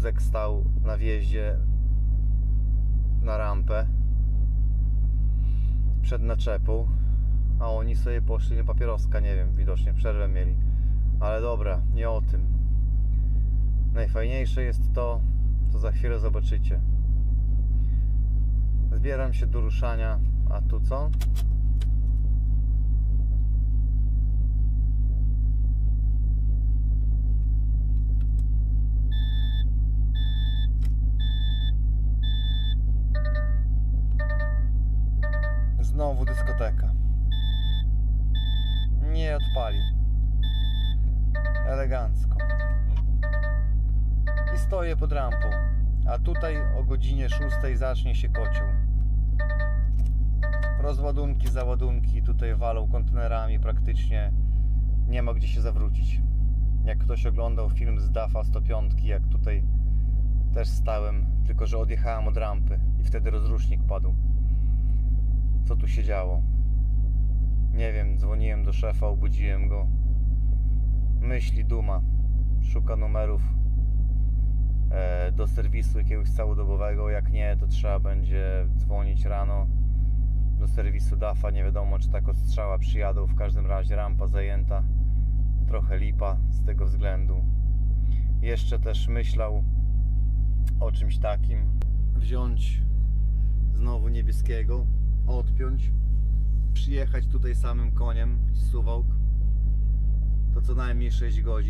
wózek stał na wjeździe na rampę przed naczepą, a oni sobie poszli na papieroska, nie wiem, widocznie przerwę mieli. Ale dobra, nie o tym. Najfajniejsze jest to, co za chwilę zobaczycie. Zbieram się do ruszania, a tu co? Znowu dyskoteka. Nie odpali. Elegancko. I stoję pod rampą. A tutaj o godzinie 6 zacznie się kocioł. Rozładunki, załadunki tutaj walą kontenerami praktycznie. Nie ma gdzie się zawrócić. Jak ktoś oglądał film z DAFA 105, jak tutaj też stałem, tylko że odjechałem od rampy i wtedy rozrusznik padł co tu się działo. Nie wiem, dzwoniłem do szefa, obudziłem go. Myśli duma. Szuka numerów e, do serwisu jakiegoś całodobowego. Jak nie, to trzeba będzie dzwonić rano do serwisu DAFA. Nie wiadomo, czy tak odstrzała przyjadą. W każdym razie rampa zajęta. Trochę lipa z tego względu. Jeszcze też myślał o czymś takim. Wziąć znowu niebieskiego, odpiąć, przyjechać tutaj samym koniem z Suwałk, to co najmniej 6 godzin.